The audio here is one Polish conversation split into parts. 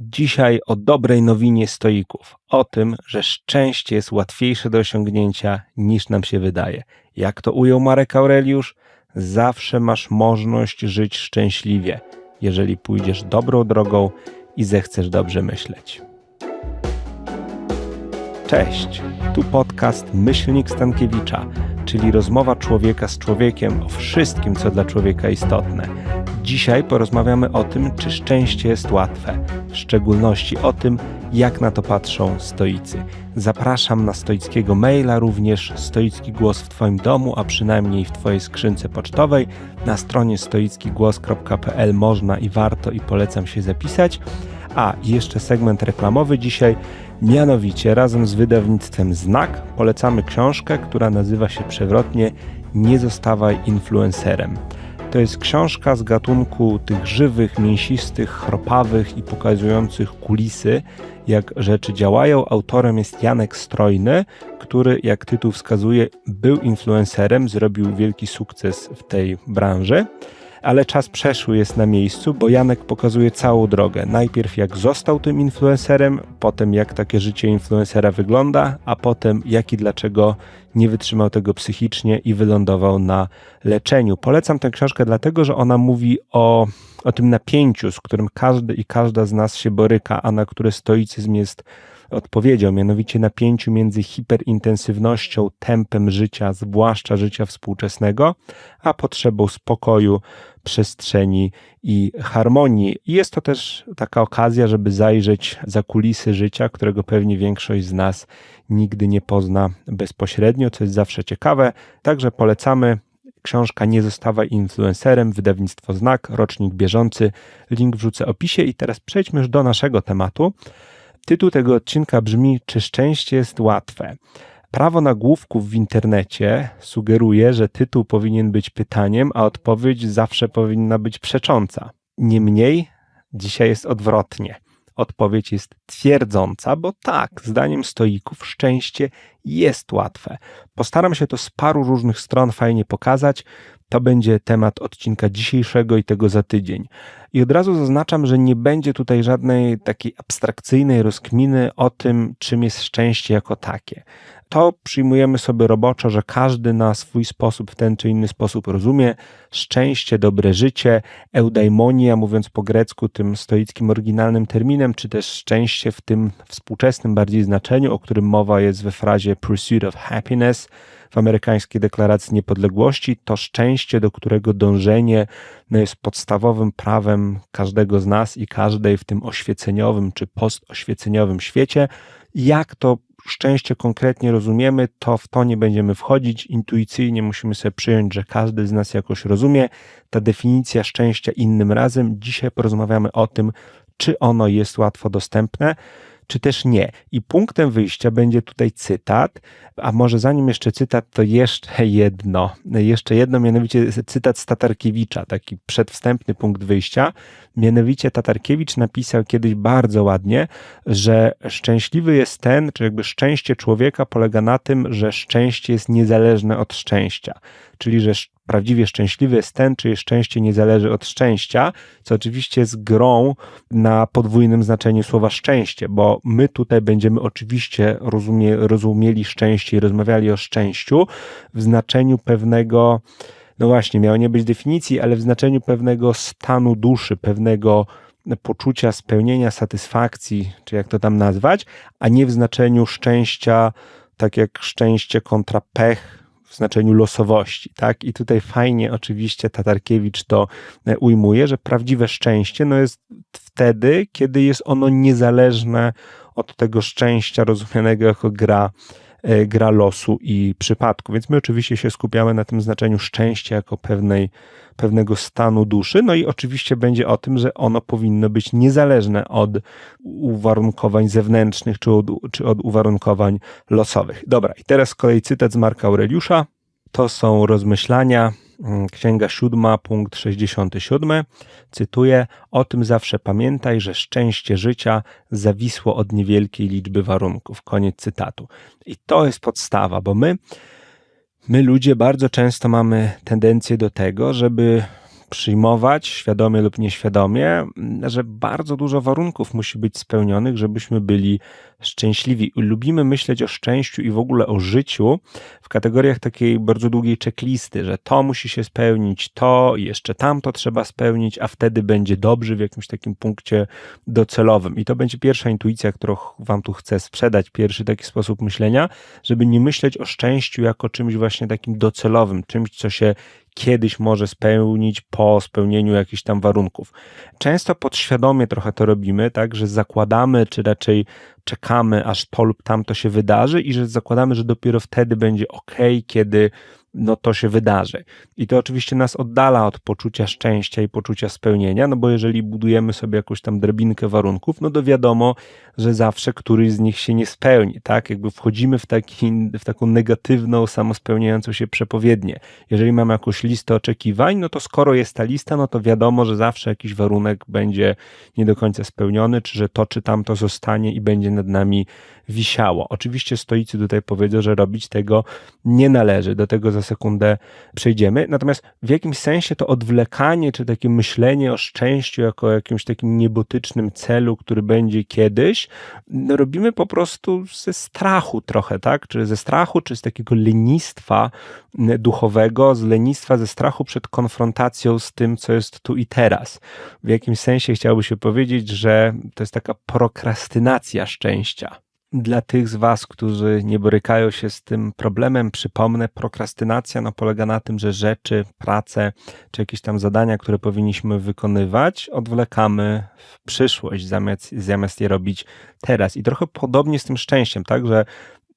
Dzisiaj o dobrej nowinie stoików, o tym, że szczęście jest łatwiejsze do osiągnięcia niż nam się wydaje. Jak to ujął Marek Aureliusz? Zawsze masz możliwość żyć szczęśliwie, jeżeli pójdziesz dobrą drogą i zechcesz dobrze myśleć. Cześć, tu podcast Myślnik Stankiewicza, czyli rozmowa człowieka z człowiekiem o wszystkim, co dla człowieka istotne. Dzisiaj porozmawiamy o tym, czy szczęście jest łatwe, w szczególności o tym, jak na to patrzą stoicy. Zapraszam na stoickiego maila, również stoicki głos w Twoim domu, a przynajmniej w Twojej skrzynce pocztowej. Na stronie stoickigłos.pl można i warto i polecam się zapisać. A, jeszcze segment reklamowy dzisiaj, mianowicie razem z wydawnictwem Znak polecamy książkę, która nazywa się przewrotnie Nie zostawaj influencerem. To jest książka z gatunku tych żywych, mięsistych, chropawych i pokazujących kulisy, jak rzeczy działają. Autorem jest Janek Strojny, który, jak tytuł wskazuje, był influencerem, zrobił wielki sukces w tej branży ale czas przeszły jest na miejscu, bo Janek pokazuje całą drogę. Najpierw jak został tym influencerem, potem jak takie życie influencera wygląda, a potem jak i dlaczego nie wytrzymał tego psychicznie i wylądował na leczeniu. Polecam tę książkę dlatego, że ona mówi o, o tym napięciu, z którym każdy i każda z nas się boryka, a na które stoicyzm jest odpowiedzią, mianowicie napięciu między hiperintensywnością, tempem życia, zwłaszcza życia współczesnego, a potrzebą spokoju, przestrzeni i harmonii. Jest to też taka okazja, żeby zajrzeć za kulisy życia, którego pewnie większość z nas nigdy nie pozna bezpośrednio, co jest zawsze ciekawe. Także polecamy Książka Nie zostawaj influencerem, wydawnictwo Znak, rocznik bieżący. Link wrzucę w opisie i teraz przejdźmy już do naszego tematu. Tytuł tego odcinka brzmi: Czy szczęście jest łatwe? Prawo nagłówków w internecie sugeruje, że tytuł powinien być pytaniem, a odpowiedź zawsze powinna być przecząca. Niemniej dzisiaj jest odwrotnie. Odpowiedź jest twierdząca, bo tak, zdaniem stoików, szczęście jest łatwe. Postaram się to z paru różnych stron fajnie pokazać. To będzie temat odcinka dzisiejszego i tego za tydzień. I od razu zaznaczam, że nie będzie tutaj żadnej takiej abstrakcyjnej rozkminy o tym, czym jest szczęście jako takie. To przyjmujemy sobie roboczo, że każdy na swój sposób, w ten czy inny sposób rozumie szczęście, dobre życie, eudaimonia, mówiąc po grecku, tym stoickim oryginalnym terminem, czy też szczęście w tym współczesnym bardziej znaczeniu, o którym mowa jest we frazie pursuit of happiness, w amerykańskiej deklaracji niepodległości, to szczęście, do którego dążenie no, jest podstawowym prawem każdego z nas i każdej w tym oświeceniowym czy postoświeceniowym świecie. Jak to szczęście konkretnie rozumiemy, to w to nie będziemy wchodzić. Intuicyjnie musimy sobie przyjąć, że każdy z nas jakoś rozumie. Ta definicja szczęścia innym razem. Dzisiaj porozmawiamy o tym, czy ono jest łatwo dostępne czy też nie. I punktem wyjścia będzie tutaj cytat, a może zanim jeszcze cytat, to jeszcze jedno, jeszcze jedno, mianowicie cytat z Tatarkiewicza, taki przedwstępny punkt wyjścia. Mianowicie Tatarkiewicz napisał kiedyś bardzo ładnie, że szczęśliwy jest ten, czy jakby szczęście człowieka polega na tym, że szczęście jest niezależne od szczęścia. Czyli, że prawdziwie szczęśliwy jest ten, czyje szczęście nie zależy od szczęścia, co oczywiście jest grą na podwójnym znaczeniu słowa szczęście, bo my tutaj będziemy oczywiście rozumie, rozumieli szczęście i rozmawiali o szczęściu w znaczeniu pewnego, no właśnie, miało nie być definicji, ale w znaczeniu pewnego stanu duszy, pewnego poczucia spełnienia, satysfakcji, czy jak to tam nazwać, a nie w znaczeniu szczęścia, tak jak szczęście kontra pech, w znaczeniu losowości, tak? I tutaj fajnie oczywiście Tatarkiewicz to e, ujmuje, że prawdziwe szczęście no jest wtedy, kiedy jest ono niezależne od tego szczęścia rozumianego jako gra, gra losu i przypadku. Więc my oczywiście się skupiamy na tym znaczeniu szczęścia jako pewnej, pewnego stanu duszy. No i oczywiście będzie o tym, że ono powinno być niezależne od uwarunkowań zewnętrznych czy od, czy od uwarunkowań losowych. Dobra, i teraz kolej cytat z Marka Aureliusza. To są rozmyślania Księga siódma, punkt 67. Cytuję: O tym zawsze pamiętaj, że szczęście życia zawisło od niewielkiej liczby warunków. Koniec cytatu. I to jest podstawa, bo my, my ludzie bardzo często mamy tendencję do tego, żeby przyjmować, świadomie lub nieświadomie, że bardzo dużo warunków musi być spełnionych, żebyśmy byli szczęśliwi. Lubimy myśleć o szczęściu i w ogóle o życiu w kategoriach takiej bardzo długiej checklisty, że to musi się spełnić, to i jeszcze tamto trzeba spełnić, a wtedy będzie dobrze w jakimś takim punkcie docelowym. I to będzie pierwsza intuicja, którą Wam tu chcę sprzedać, pierwszy taki sposób myślenia, żeby nie myśleć o szczęściu jako czymś właśnie takim docelowym, czymś, co się kiedyś może spełnić po spełnieniu jakichś tam warunków. Często podświadomie trochę to robimy, tak, że zakładamy, czy raczej czekamy, aż to lub tamto się wydarzy i że zakładamy, że dopiero wtedy będzie ok, kiedy no to się wydarzy. I to oczywiście nas oddala od poczucia szczęścia i poczucia spełnienia, no bo jeżeli budujemy sobie jakąś tam drabinkę warunków, no to wiadomo, że zawsze któryś z nich się nie spełni, tak? Jakby wchodzimy w, taki, w taką negatywną, samospełniającą się przepowiednię. Jeżeli mamy jakąś listę oczekiwań, no to skoro jest ta lista, no to wiadomo, że zawsze jakiś warunek będzie nie do końca spełniony, czy że to czy tamto zostanie i będzie nad nami wisiało. Oczywiście stoicy tutaj powiedzą, że robić tego nie należy, do tego za sekundę przejdziemy. Natomiast w jakimś sensie to odwlekanie, czy takie myślenie o szczęściu jako jakimś takim niebotycznym celu, który będzie kiedyś, no robimy po prostu ze strachu trochę, tak? Czy ze strachu, czy z takiego lenistwa duchowego, z lenistwa, ze strachu przed konfrontacją z tym, co jest tu i teraz. W jakimś sensie chciałoby się powiedzieć, że to jest taka prokrastynacja szczęścia. Dla tych z Was, którzy nie borykają się z tym problemem, przypomnę, prokrastynacja no, polega na tym, że rzeczy, prace czy jakieś tam zadania, które powinniśmy wykonywać, odwlekamy w przyszłość, zamiast, zamiast je robić teraz. I trochę podobnie z tym szczęściem, tak, że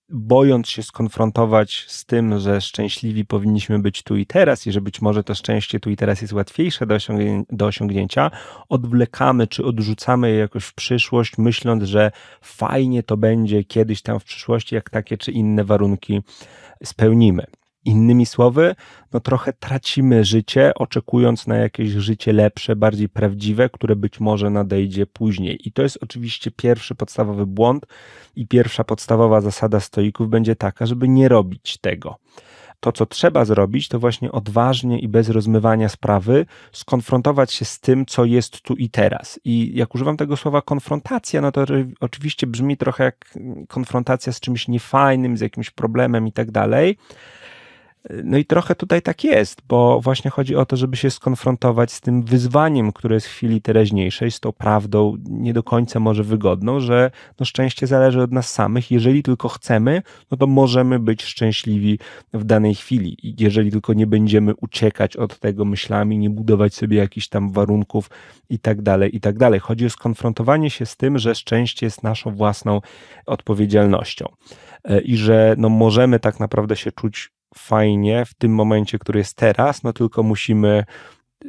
bojąc się skonfrontować z tym, że szczęśliwi powinniśmy być tu i teraz i że być może to szczęście tu i teraz jest łatwiejsze do, osiągnię do osiągnięcia, odwlekamy czy odrzucamy je jakoś w przyszłość, myśląc, że fajnie to będzie kiedyś tam w przyszłości, jak takie czy inne warunki spełnimy. Innymi słowy, no trochę tracimy życie, oczekując na jakieś życie lepsze, bardziej prawdziwe, które być może nadejdzie później. I to jest oczywiście pierwszy podstawowy błąd i pierwsza podstawowa zasada stoików będzie taka, żeby nie robić tego to, co trzeba zrobić, to właśnie odważnie i bez rozmywania sprawy skonfrontować się z tym, co jest tu i teraz. I jak używam tego słowa konfrontacja, no to oczywiście brzmi trochę jak konfrontacja z czymś niefajnym, z jakimś problemem i tak dalej. No i trochę tutaj tak jest, bo właśnie chodzi o to, żeby się skonfrontować z tym wyzwaniem, które jest w chwili teraźniejszej, z tą prawdą nie do końca może wygodną, że no szczęście zależy od nas samych. Jeżeli tylko chcemy, no to możemy być szczęśliwi w danej chwili. I jeżeli tylko nie będziemy uciekać od tego myślami, nie budować sobie jakichś tam warunków i tak dalej, i tak dalej. Chodzi o skonfrontowanie się z tym, że szczęście jest naszą własną odpowiedzialnością e, i że no możemy tak naprawdę się czuć fajnie w tym momencie, który jest teraz, no tylko musimy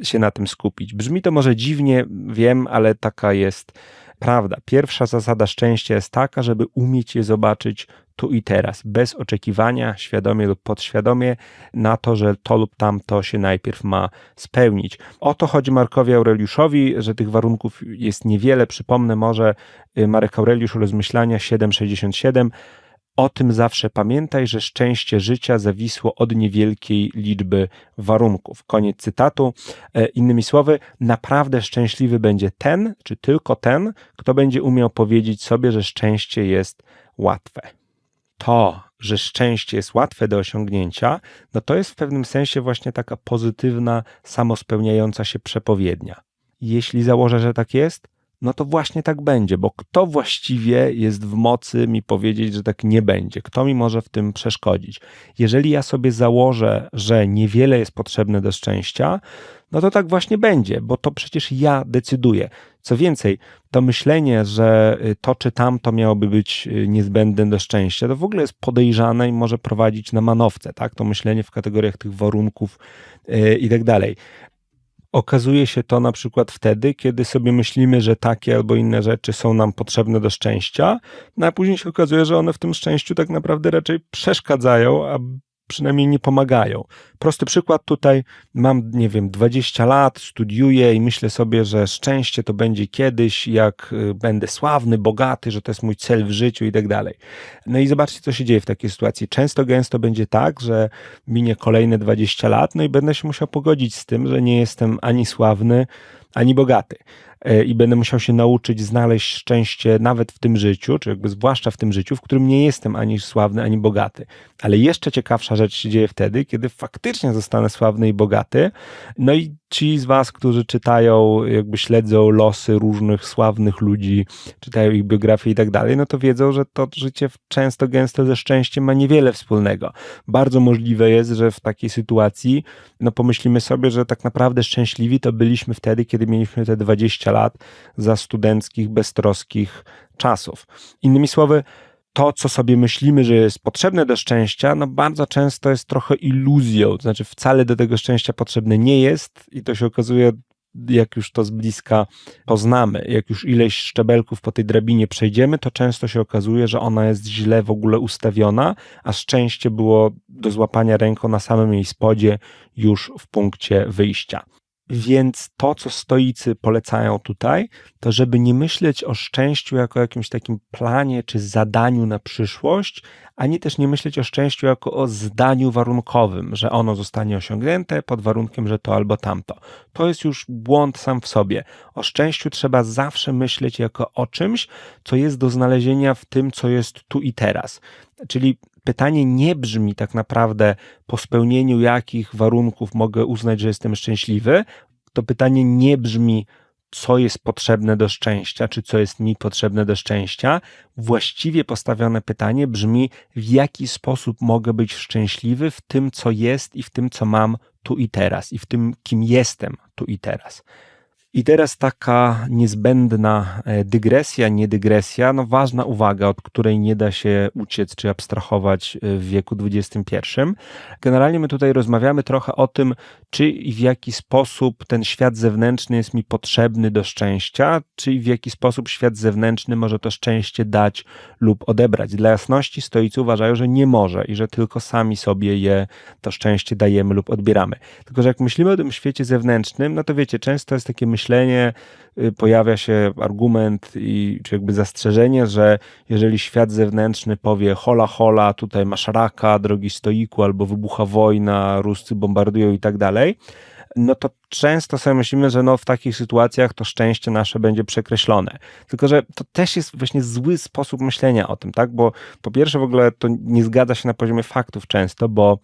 się na tym skupić. Brzmi to może dziwnie, wiem, ale taka jest prawda. Pierwsza zasada szczęścia jest taka, żeby umieć je zobaczyć tu i teraz, bez oczekiwania, świadomie lub podświadomie, na to, że to lub tamto się najpierw ma spełnić. O to chodzi Markowi Aureliuszowi, że tych warunków jest niewiele. Przypomnę może y, Marek Aureliusz Rozmyślania 767 o tym zawsze pamiętaj, że szczęście życia zawisło od niewielkiej liczby warunków. Koniec cytatu. E, innymi słowy, naprawdę szczęśliwy będzie ten, czy tylko ten, kto będzie umiał powiedzieć sobie, że szczęście jest łatwe. To, że szczęście jest łatwe do osiągnięcia, no to jest w pewnym sensie właśnie taka pozytywna, samospełniająca się przepowiednia. Jeśli założę, że tak jest, no to właśnie tak będzie, bo kto właściwie jest w mocy mi powiedzieć, że tak nie będzie? Kto mi może w tym przeszkodzić? Jeżeli ja sobie założę, że niewiele jest potrzebne do szczęścia, no to tak właśnie będzie, bo to przecież ja decyduję. Co więcej, to myślenie, że y, to czy tamto miałoby być y, niezbędne do szczęścia, to w ogóle jest podejrzane i może prowadzić na manowce, tak? To myślenie w kategoriach tych warunków yy, i tak dalej. Okazuje się to na przykład wtedy, kiedy sobie myślimy, że takie albo inne rzeczy są nam potrzebne do szczęścia, no a później się okazuje, że one w tym szczęściu tak naprawdę raczej przeszkadzają, a przynajmniej nie pomagają. Prosty przykład tutaj, mam, nie wiem, 20 lat, studiuję i myślę sobie, że szczęście to będzie kiedyś, jak y, będę sławny, bogaty, że to jest mój cel w życiu i tak dalej. No i zobaczcie, co się dzieje w takiej sytuacji. Często, gęsto będzie tak, że minie kolejne 20 lat, no i będę się musiał pogodzić z tym, że nie jestem ani sławny, ani bogaty. E, i będę musiał się nauczyć znaleźć szczęście nawet w tym życiu, czy jakby zwłaszcza w tym życiu, w którym nie jestem ani sławny, ani bogaty. Ale jeszcze ciekawsza rzecz się dzieje wtedy, kiedy faktycznie zostanę sławny i bogaty. No i ci z was, którzy czytają, jakby śledzą losy różnych sławnych ludzi, czytają ich biografie i tak dalej, no to wiedzą, że to życie często, gęsto ze szczęściem ma niewiele wspólnego. Bardzo możliwe jest, że w takiej sytuacji, no pomyślimy sobie, że tak naprawdę szczęśliwi to byliśmy wtedy, kiedy mieliśmy te 20 lat za studenckich, beztroskich czasów. Innymi słowy, to, co sobie myślimy, że jest potrzebne do szczęścia, no bardzo często jest trochę iluzją, to znaczy wcale do tego szczęścia potrzebne nie jest i to się okazuje, jak już to z bliska poznamy, jak już ileś szczebelków po tej drabinie przejdziemy, to często się okazuje, że ona jest źle w ogóle ustawiona, a szczęście było do złapania ręką na samym jej spodzie już w punkcie wyjścia. Więc to, co stoicy polecają tutaj, to żeby nie myśleć o szczęściu jako jakimś takim planie czy zadaniu na przyszłość, ani też nie myśleć o szczęściu jako o zdaniu warunkowym, że ono zostanie osiągnięte pod warunkiem, że to albo tamto. To jest już błąd sam w sobie. O szczęściu trzeba zawsze myśleć jako o czymś, co jest do znalezienia w tym, co jest tu i teraz. Czyli pytanie nie brzmi tak naprawdę po spełnieniu jakich warunków mogę uznać, że jestem szczęśliwy. To pytanie nie brzmi, co jest potrzebne do szczęścia, czy co jest mi potrzebne do szczęścia. Właściwie postawione pytanie brzmi, w jaki sposób mogę być szczęśliwy w tym, co jest i w tym, co mam tu i teraz, i w tym, kim jestem tu i teraz. I teraz taka niezbędna e, dygresja, nie dygresja, no ważna uwaga, od której nie da się uciec czy abstrahować e, w wieku XXI. Generalnie my tutaj rozmawiamy trochę o tym, czy i w jaki sposób ten świat zewnętrzny jest mi potrzebny do szczęścia, czy w jaki sposób świat zewnętrzny może to szczęście dać lub odebrać. Dla jasności stoicy uważają, że nie może i że tylko sami sobie je to szczęście dajemy lub odbieramy. Tylko, że jak myślimy o tym świecie zewnętrznym, no to wiecie, często jest takie myślenie, myślenie, y, pojawia się argument i czy jakby zastrzeżenie, że jeżeli świat zewnętrzny powie hola hola, tutaj masz raka, drogi stoiku, albo wybucha wojna, Ruscy bombardują i tak dalej, no to często sobie myślimy, że no w takich sytuacjach to szczęście nasze będzie przekreślone. Tylko, że to też jest właśnie zły sposób myślenia o tym, tak? Bo po pierwsze w ogóle to nie zgadza się na poziomie faktów często, bo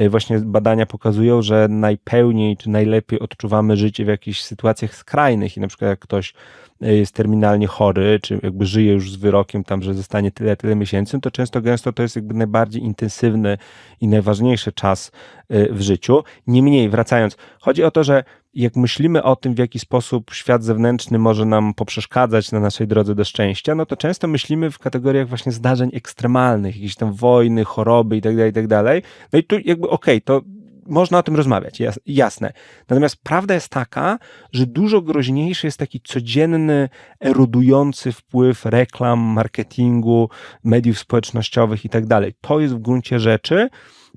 y, właśnie badania pokazują, że najpełniej czy najlepiej odczuwamy życie w jakichś sytuacjach skrajnych i na przykład jak ktoś jest terminalnie chory, czy jakby żyje już z wyrokiem tam, że zostanie tyle, tyle miesięcy, to często gęsto to jest jakby najbardziej intensywny i najważniejszy czas y, w życiu. Niemniej, wracając, chodzi o to, że jak myślimy o tym, w jaki sposób świat zewnętrzny może nam poprzeszkadzać na naszej drodze do szczęścia, no to często myślimy w kategoriach właśnie zdarzeń ekstremalnych, jakieś tam wojny, choroby itd., tak itd. Tak no i tu jakby okej, okay, to można o tym rozmawiać, jasne. Natomiast prawda jest taka, że dużo groźniejszy jest taki codzienny, erodujący wpływ reklam, marketingu, mediów społecznościowych i tak dalej. To jest w gruncie rzeczy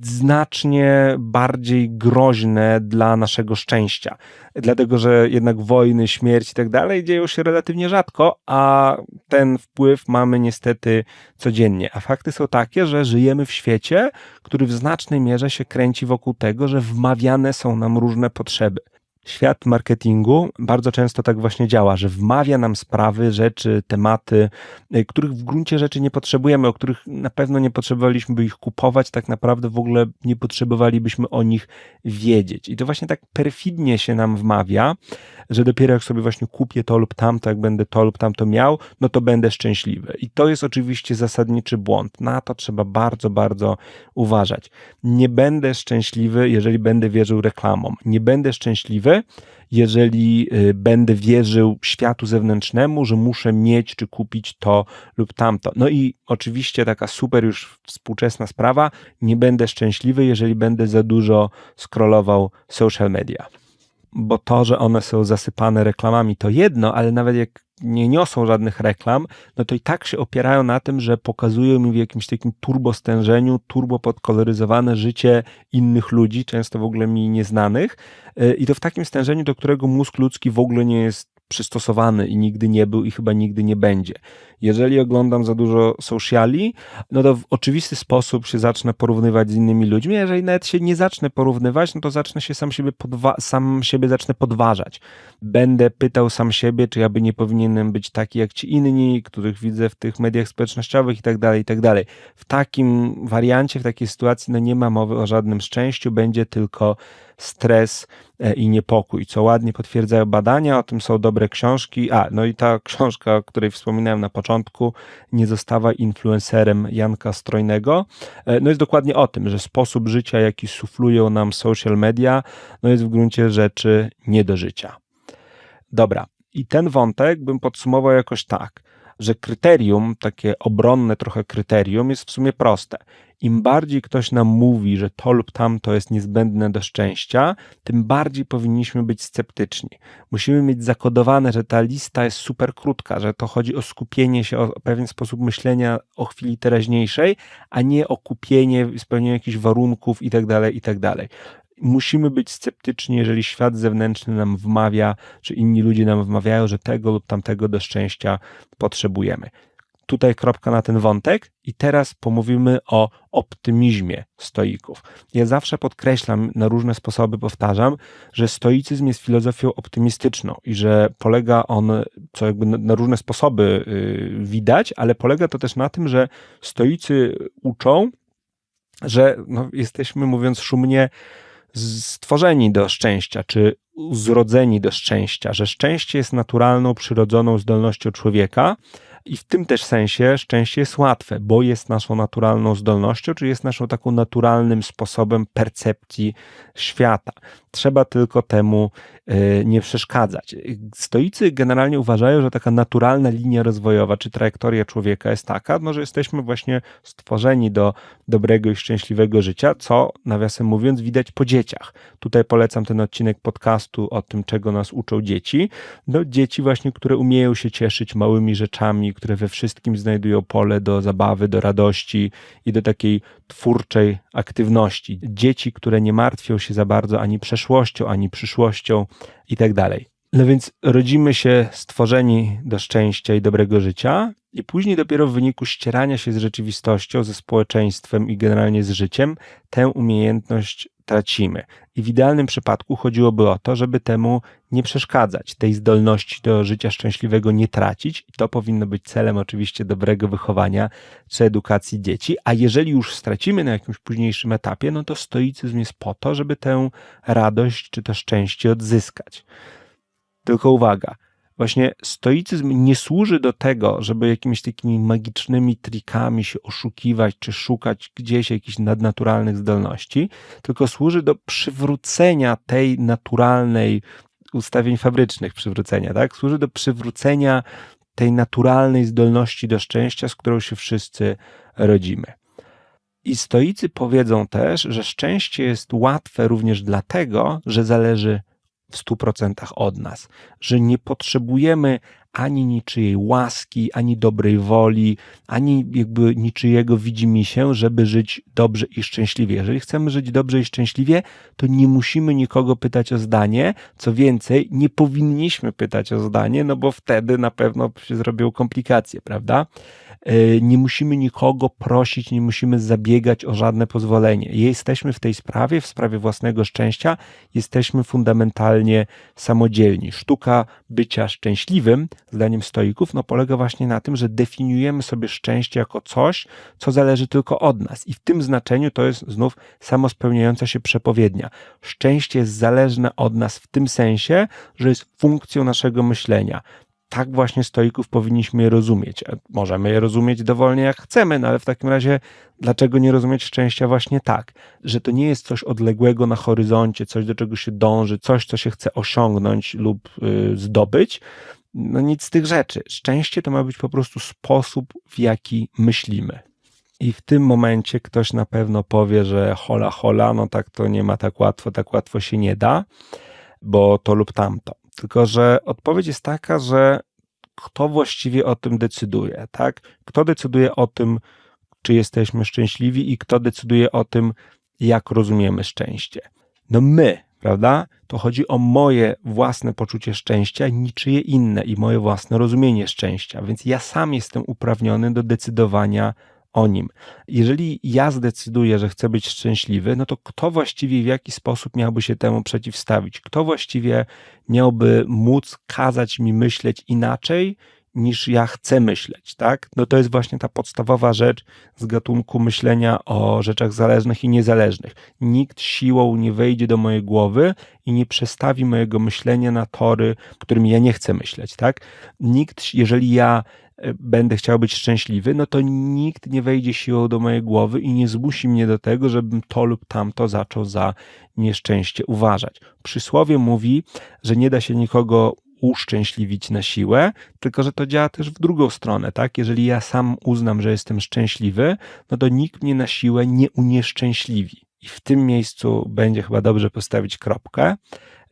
znacznie bardziej groźne dla naszego szczęścia. Dlatego, że jednak wojny, śmierć i tak dalej dzieją się relatywnie rzadko, a ten wpływ mamy niestety codziennie. A fakty są takie, że żyjemy w świecie, który w znacznej mierze się kręci wokół tego, że wmawiane są nam różne potrzeby świat marketingu bardzo często tak właśnie działa, że wmawia nam sprawy, rzeczy, tematy, y, których w gruncie rzeczy nie potrzebujemy, o których na pewno nie potrzebowaliśmy by ich kupować, tak naprawdę w ogóle nie potrzebowalibyśmy o nich wiedzieć. I to właśnie tak perfidnie się nam wmawia, że dopiero jak sobie właśnie kupię to lub tamto, jak będę to lub tamto miał, no to będę szczęśliwy. I to jest oczywiście zasadniczy błąd. Na to trzeba bardzo, bardzo uważać. Nie będę szczęśliwy, jeżeli będę wierzył reklamom. Nie będę szczęśliwy, jeżeli y, będę wierzył światu zewnętrznemu, że muszę mieć czy kupić to lub tamto. No i oczywiście taka super już współczesna sprawa, nie będę szczęśliwy, jeżeli będę za dużo scrollował social media bo to, że one są zasypane reklamami, to jedno, ale nawet jak nie niosą żadnych reklam, no to i tak się opierają na tym, że pokazują mi w jakimś takim turbostężeniu, turbo podkoloryzowane życie innych ludzi, często w ogóle mi nieznanych. Y, I to w takim stężeniu, do którego mózg ludzki w ogóle nie jest przystosowany i nigdy nie był i chyba nigdy nie będzie. Jeżeli oglądam za dużo sociali, no to w oczywisty sposób się zacznę porównywać z innymi ludźmi. Jeżeli nawet się nie zacznę porównywać, no to zacznę się sam siebie, podwa- sam siebie zacznę podważać. Będę pytał sam siebie, czy ja by nie powinienem być taki jak ci inni, których widzę w tych mediach społecznościowych i tak dalej, i tak dalej. W takim wariancie, w takiej sytuacji, no nie ma mowy o żadnym szczęściu, będzie tylko stres i niepokój, co ładnie potwierdzają badania, o tym są dobre książki. A, no i ta książka, o której wspominałem na początku, Nie zostawa influencerem Janka Strojnego, e, no jest dokładnie o tym, że sposób życia, jaki suflują nam social media, no jest w gruncie rzeczy nie do życia. Dobra, i ten wątek bym podsumował jakoś tak, że kryterium, takie obronne trochę kryterium, jest w sumie proste. Im bardziej ktoś nam mówi, że to lub tamto jest niezbędne do szczęścia, tym bardziej powinniśmy być sceptyczni. Musimy mieć zakodowane, że ta lista jest super krótka, że to chodzi o skupienie się, o pewien sposób myślenia o chwili teraźniejszej, a nie o kupienie, spełnienie jakichś warunków itd., tak itd. Tak musimy być sceptyczni, jeżeli świat zewnętrzny nam wmawia, czy inni ludzie nam wmawiają, że tego lub tamtego do szczęścia potrzebujemy. Tutaj kropka na ten wątek i teraz pomówimy o optymizmie stoików. Ja zawsze podkreślam, na różne sposoby powtarzam, że stoicyzm jest filozofią optymistyczną i że polega on, co jakby na różne sposoby y, widać, ale polega to też na tym, że stoicy uczą, że no, jesteśmy, mówiąc szumnie, stworzeni do szczęścia, czy zrodzeni do szczęścia, że szczęście jest naturalną, przyrodzoną zdolnością człowieka, i w tym też sensie szczęście jest łatwe, bo jest naszą naturalną zdolnością, czy jest naszą taką naturalnym sposobem percepcji świata. Trzeba tylko temu y, nie przeszkadzać. Stoicy generalnie uważają, że taka naturalna linia rozwojowa, czy trajektoria człowieka jest taka, no, że jesteśmy właśnie stworzeni do dobrego i szczęśliwego życia, co nawiasem mówiąc widać po dzieciach. Tutaj polecam ten odcinek podcastu o tym, czego nas uczą dzieci. No, dzieci właśnie, które umieją się cieszyć małymi rzeczami, które we wszystkim znajdują pole do zabawy, do radości i do takiej twórczej aktywności. Dzieci, które nie martwią się za bardzo ani przeszłością, ani przyszłością i tak dalej. No więc rodzimy się stworzeni do szczęścia i dobrego życia, i później dopiero w wyniku ścierania się z rzeczywistością, ze społeczeństwem i generalnie z życiem, tę umiejętność tracimy. I w idealnym przypadku chodziłoby o to, żeby temu nie przeszkadzać, tej zdolności do życia szczęśliwego nie tracić. I to powinno być celem oczywiście dobrego wychowania czy edukacji dzieci. A jeżeli już stracimy na jakimś późniejszym etapie, no to stoicyzm jest po to, żeby tę radość czy to szczęście odzyskać. Tylko uwaga, właśnie stoicyzm nie służy do tego, żeby jakimiś takimi magicznymi trikami się oszukiwać, czy szukać gdzieś jakichś nadnaturalnych zdolności, tylko służy do przywrócenia tej naturalnej ustawień fabrycznych przywrócenia, tak? Służy do przywrócenia tej naturalnej zdolności do szczęścia, z którą się wszyscy rodzimy. I stoicy powiedzą też, że szczęście jest łatwe również dlatego, że zależy w 100% od nas, że nie potrzebujemy ani niczyjej łaski, ani dobrej woli, ani jakby niczyjego widzimy się, żeby żyć dobrze i szczęśliwie. Jeżeli chcemy żyć dobrze i szczęśliwie, to nie musimy nikogo pytać o zdanie. Co więcej, nie powinniśmy pytać o zdanie, no bo wtedy na pewno się zrobią komplikacje, prawda? E, nie musimy nikogo prosić, nie musimy zabiegać o żadne pozwolenie. Jesteśmy w tej sprawie, w sprawie własnego szczęścia, jesteśmy fundamentalnie samodzielni. Sztuka bycia szczęśliwym, zdaniem stoików, no polega właśnie na tym, że definiujemy sobie szczęście jako coś, co zależy tylko od nas. I w tym znaczeniu to jest znów samospełniająca się przepowiednia. Szczęście jest zależne od nas w tym sensie, że jest funkcją naszego myślenia tak właśnie stoików powinniśmy je rozumieć. Możemy je rozumieć dowolnie jak chcemy, no ale w takim razie dlaczego nie rozumieć szczęścia właśnie tak, że to nie jest coś odległego na horyzoncie, coś do czego się dąży, coś co się chce osiągnąć lub y, zdobyć. No nic z tych rzeczy. Szczęście to ma być po prostu sposób, w jaki myślimy. I w tym momencie ktoś na pewno powie, że hola hola, no tak to nie ma tak łatwo, tak łatwo się nie da bo to lub tamto. Tylko, że odpowiedź jest taka, że kto właściwie o tym decyduje, tak? Kto decyduje o tym, czy jesteśmy szczęśliwi i kto decyduje o tym, jak rozumiemy szczęście. No my, prawda? To chodzi o moje własne poczucie szczęścia, niczyje inne i moje własne rozumienie szczęścia, więc ja sam jestem uprawniony do decydowania o nim. Jeżeli ja zdecyduję, że chcę być szczęśliwy, no to kto właściwie w jaki sposób miałby się temu przeciwstawić? Kto właściwie miałby móc kazać mi myśleć inaczej niż ja chcę myśleć, tak? No to jest właśnie ta podstawowa rzecz z gatunku myślenia o rzeczach zależnych i niezależnych. Nikt siłą nie wejdzie do mojej głowy i nie przestawi mojego myślenia na tory, którymi ja nie chcę myśleć, tak? Nikt, jeżeli ja e, będę chciał być szczęśliwy, no to nikt nie wejdzie siłą do mojej głowy i nie zmusi mnie do tego, żebym to lub tamto zaczął za nieszczęście uważać. Przysłowie mówi, że nie da się nikogo uszczęśliwić na siłę, tylko że to działa też w drugą stronę, tak? Jeżeli ja sam uznam, że jestem szczęśliwy, no to nikt mnie na siłę nie unieszczęśliwi. I w tym miejscu będzie chyba dobrze postawić kropkę.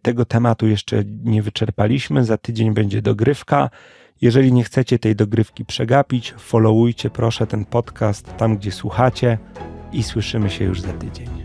Tego tematu jeszcze nie wyczerpaliśmy, za tydzień będzie dogrywka. Jeżeli nie chcecie tej dogrywki przegapić, followujcie proszę ten podcast tam, gdzie słuchacie i słyszymy się już za tydzień.